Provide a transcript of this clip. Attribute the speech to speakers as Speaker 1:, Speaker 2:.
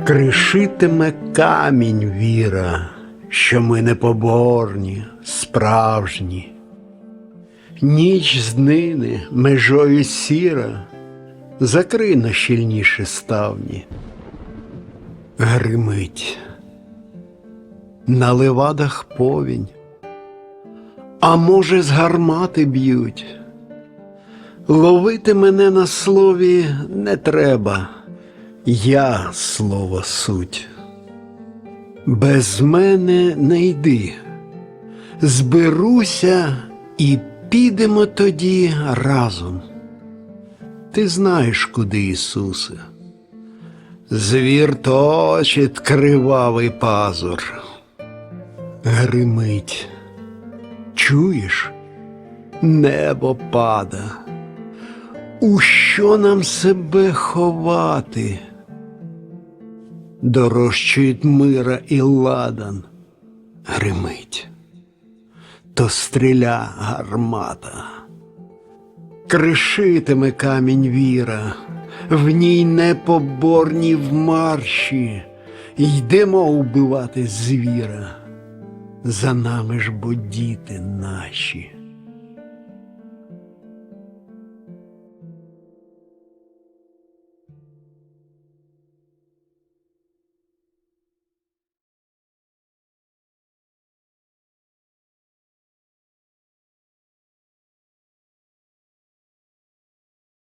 Speaker 1: Кришитиме камінь віра, що ми непоборні, справжні. Ніч зднине межою сіра, закрий на щільніше ставні. Гримить, на левадах повінь, а може, з гармати б'ють. Ловити мене на слові не треба, я слово суть. Без мене не йди, зберуся і підемо тоді разом. Ти знаєш, куди Ісусе. Звір точить кривавий пазур. Гримить. Чуєш? Небо пада. У що нам себе ховати? Дорожчують мира і ладан, гримить, то стріля гармата. Кришитиме камінь віра, в ній непоборні в марші, йдемо убивати звіра, за нами ж бо діти наші.